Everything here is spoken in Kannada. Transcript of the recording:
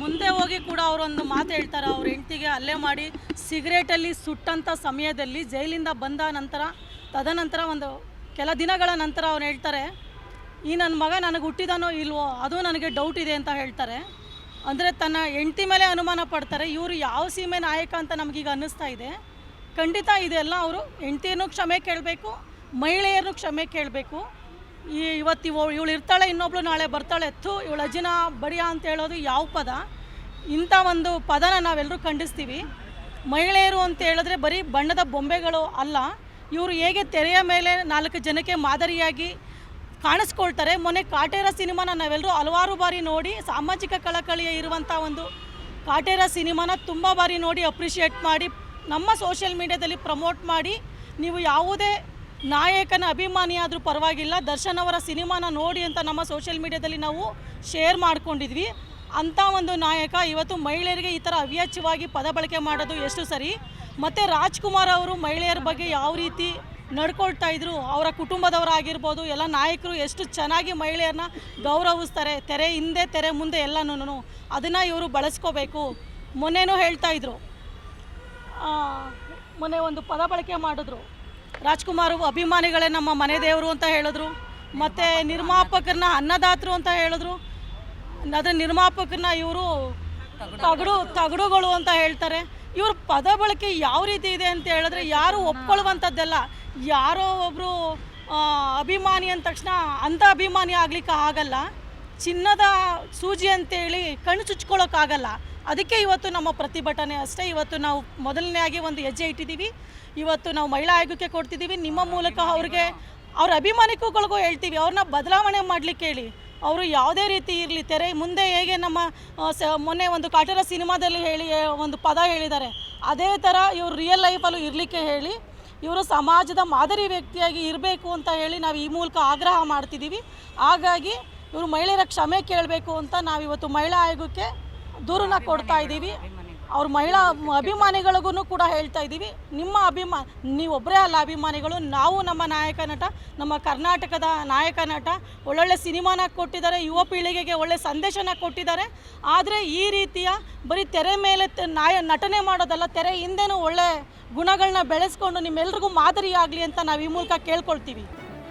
ಮುಂದೆ ಹೋಗಿ ಕೂಡ ಅವರೊಂದು ಮಾತು ಹೇಳ್ತಾರೆ. ಅವ್ರ ಹೆಂಡತಿಗೆ ಹಲ್ಲೆ ಮಾಡಿ ಸಿಗರೇಟಲ್ಲಿ ಸುಟ್ಟಂಥ ಸಮಯದಲ್ಲಿ ಜೈಲಿಂದ ಬಂದ ನಂತರ, ತದನಂತರ ಒಂದು ಕೆಲ ದಿನಗಳ ನಂತರ ಅವ್ರು ಹೇಳ್ತಾರೆ, ಈ ನನ್ನ ಮಗ ನನಗೆ ಹುಟ್ಟಿದಾನೋ ಇಲ್ವೋ, ಅದು ನನಗೆ ಡೌಟ್ ಇದೆ ಅಂತ ಹೇಳ್ತಾರೆ. ಅಂದರೆ ತನ್ನ ಹೆಂಡತಿ ಮೇಲೆ ಅನುಮಾನ ಪಡ್ತಾರೆ, ಇವರು ಯಾವ ಸೀಮೆ ನಾಯಕ ಅಂತ ನಮಗೀಗ ಅನ್ನಿಸ್ತಾ ಇದೆ. ಖಂಡಿತ ಇದೆಲ್ಲ ಅವರು ಹೆಂಡತಿಯನ್ನು ಕ್ಷಮೆ ಕೇಳಬೇಕು, ಮಹಿಳೆಯರನ್ನು ಕ್ಷಮೆ ಕೇಳಬೇಕು. ಈ ಇವತ್ತು ಇವ ಇವಳು ಇರ್ತಾಳೆ, ಇನ್ನೊಬ್ಳು ನಾಳೆ ಬರ್ತಾಳೆ. ಎತ್ತು ಇವಳು ಅಜ್ಜಿನ ಬಡಿಯ ಅಂತ ಹೇಳೋದು ಯಾವ ಪದ? ಇಂಥ ಒಂದು ಪದನ ನಾವೆಲ್ಲರೂ ಖಂಡಿಸ್ತೀವಿ. ಮಹಿಳೆಯರು ಅಂತ ಹೇಳಿದ್ರೆ ಬರೀ ಬಣ್ಣದ ಬೊಂಬೆಗಳು ಅಲ್ಲ. ಇವರು ಹೇಗೆ ತೆರೆಯ ಮೇಲೆ ನಾಲ್ಕು ಜನಕ್ಕೆ ಮಾದರಿಯಾಗಿ ಕಾಣಿಸ್ಕೊಳ್ತಾರೆ. ಮೊನ್ನೆ ಕಾಟೇರ ಸಿನಿಮಾನ ನಾವೆಲ್ಲರೂ ಹಲವಾರು ಬಾರಿ ನೋಡಿ, ಸಾಮಾಜಿಕ ಕಳಕಳಿಯ ಇರುವಂಥ ಒಂದು ಕಾಟೇರ ಸಿನಿಮಾನ ತುಂಬ ಬಾರಿ ನೋಡಿ ಅಪ್ರಿಷಿಯೇಟ್ ಮಾಡಿ, ನಮ್ಮ ಸೋಷಿಯಲ್ ಮೀಡ್ಯಾದಲ್ಲಿ ಪ್ರಮೋಟ್ ಮಾಡಿ, ನೀವು ಯಾವುದೇ ನಾಯಕನ ಅಭಿಮಾನಿ ಆದರೂ ಪರವಾಗಿಲ್ಲ. ದರ್ಶನ್ ಅವರ ಸಿನಿಮಾನ ನೋಡಿ ಅಂತ ನಮ್ಮ ಸೋಷಿಯಲ್ ಮೀಡ್ಯಾದಲ್ಲಿ ನಾವು ಶೇರ್ ಮಾಡ್ಕೊಂಡಿದ್ವಿ. ಅಂಥ ಒಂದು ನಾಯಕ ಇವತ್ತು ಮಹಿಳೆಯರಿಗೆ ಈ ಥರ ಅವ್ಯಾಚ್ಯವಾಗಿ ಪದ ಬಳಕೆ ಮಾಡೋದು ಎಷ್ಟು ಸರಿ. ಮತ್ತು ರಾಜ್ಕುಮಾರ್ ಅವರು ಮಹಿಳೆಯರ ಬಗ್ಗೆ ಯಾವ ರೀತಿ ನಡ್ಕೊಳ್ತಾ ಇದ್ರು ಅವರ ಕುಟುಂಬದವರಾಗಿರ್ಬೋದು ಎಲ್ಲ ನಾಯಕರು ಎಷ್ಟು ಚೆನ್ನಾಗಿ ಮಹಿಳೆಯರನ್ನ ಗೌರವಿಸ್ತಾರೆ ತೆರೆ ಹಿಂದೆ ತೆರೆ ಮುಂದೆ ಎಲ್ಲನೂ ಅದನ್ನು ಇವರು ಬಳಸ್ಕೋಬೇಕು. ಮೊನ್ನೆನೂ ಹೇಳ್ತಾ ಇದ್ರು. ಆ, ಮೊನ್ನೆ ಒಂದು ಪದ ಬಳಕೆ ಮಾಡಿದ್ರು. ರಾಜ್ಕುಮಾರ್ ಅಭಿಮಾನಿಗಳೇ ನಮ್ಮ ಮನೆ ದೇವರು ಅಂತ ಹೇಳಿದ್ರು. ಮತ್ತು ನಿರ್ಮಾಪಕರನ್ನ ಅನ್ನದಾತರು ಅಂತ ಹೇಳಿದ್ರು. ಅದರ ನಿರ್ಮಾಪಕರನ್ನ ಇವರು ತಗಡು, ತಗಡುಗಳು ಅಂತ ಹೇಳ್ತಾರೆ. ಇವ್ರ ಪದ ಬಳಕೆ ಯಾವ ರೀತಿ ಇದೆ ಅಂತ ಹೇಳಿದ್ರೆ ಯಾರು ಒಪ್ಕೊಳ್ಳುವಂಥದ್ದೆಲ್ಲ, ಯಾರೋ ಒಬ್ಬರು ಅಭಿಮಾನಿ ಅಂದ ತಕ್ಷಣ ಅಂಥ ಅಭಿಮಾನಿ ಆಗ್ಲಿಕ್ಕೆ ಆಗಲ್ಲ. ಚಿನ್ನದ ಸೂಜಿ ಅಂತೇಳಿ ಕಣ್ಣು ಚುಚ್ಕೊಳ್ಳೋಕ್ಕಾಗಲ್ಲ ಅದಕ್ಕೆ ಇವತ್ತು ನಮ್ಮ ಪ್ರತಿಭಟನೆ ಅಷ್ಟೇ. ಇವತ್ತು ನಾವು ಮೊದಲನೇಯಾಗಿ ಒಂದು ಹೆಜ್ಜೆ ಇಟ್ಟಿದ್ದೀವಿ. ಇವತ್ತು ನಾವು ಮಹಿಳಾ ಆಯೋಗಕ್ಕೆ ಕೊಡ್ತಿದ್ದೀವಿ. ನಿಮ್ಮ ಮೂಲಕ ಅವ್ರಿಗೆ, ಅವ್ರ ಅಭಿಮಾನಿಕಗಳಿಗೂ ಹೇಳ್ತೀವಿ. ಅವ್ರನ್ನ ಬದಲಾವಣೆ ಮಾಡಲಿಕ್ಕೆ ಹೇಳಿ. ಅವರು ಯಾವುದೇ ರೀತಿ ಇರಲಿ, ತೆರೆ ಮುಂದೆ ಹೇಗೆ ನಮ್ಮ ಸ, ಮೊನ್ನೆ ಒಂದು ಕಾಟರ ಸಿನಿಮಾದಲ್ಲಿ ಹೇಳಿ ಒಂದು ಪದ ಹೇಳಿದ್ದಾರೆ. ಅದೇ ಥರ ಇವರು ರಿಯಲ್ ಲೈಫಲ್ಲೂ ಇರಲಿಕ್ಕೆ ಹೇಳಿ, ಇವರು ಸಮಾಜದ ಮಾದರಿ ವ್ಯಕ್ತಿಯಾಗಿ ಇರಬೇಕು ಅಂತ ಹೇಳಿ ನಾವು ಈ ಮೂಲಕ ಆಗ್ರಹ ಮಾಡ್ತಿದ್ದೀವಿ. ಹಾಗಾಗಿ ಇವರು ಮಹಿಳೆಯರ ಕ್ಷಮೆ ಕೇಳಬೇಕು ಅಂತ ನಾವಿವತ್ತು ಮಹಿಳಾ ಆಯೋಗಕ್ಕೆ ದೂರನ್ನ ಕೊಡ್ತಾ ಇದ್ದೀವಿ. ಅವ್ರ ಮಹಿಳಾ ಅಭಿಮಾನಿಗಳಿಗೂ ಕೂಡ ಹೇಳ್ತಾ ಇದ್ದೀವಿ. ನಿಮ್ಮ ಅಭಿಮಾ, ನೀವೊಬ್ಬರೇ ಅಲ್ಲ ಅಭಿಮಾನಿಗಳು, ನಾವು ನಮ್ಮ ನಾಯಕ ನಟ, ನಮ್ಮ ಕರ್ನಾಟಕದ ನಾಯಕ ನಟ, ಒಳ್ಳೊಳ್ಳೆ ಸಿನಿಮಾನ ಕೊಟ್ಟಿದ್ದಾರೆ, ಯುವ ಪೀಳಿಗೆಗೆ ಒಳ್ಳೆ ಸಂದೇಶನ ಕೊಟ್ಟಿದ್ದಾರೆ. ಆದರೆ ಈ ರೀತಿಯ ಬರೀ ತೆರೆ ಮೇಲೆ ನಾಯ, ನಟನೆ ಮಾಡೋದಲ್ಲ, ತೆರೆ ಹಿಂದೆನೂ ಒಳ್ಳೆ ಗುಣಗಳನ್ನ ಬೆಳೆಸ್ಕೊಂಡು ನಿಮ್ಮೆಲ್ರಿಗೂ ಮಾದರಿಯಾಗಲಿ ಅಂತ ನಾವು ಈ ಮೂಲಕ ಕೇಳ್ಕೊಳ್ತೀವಿ.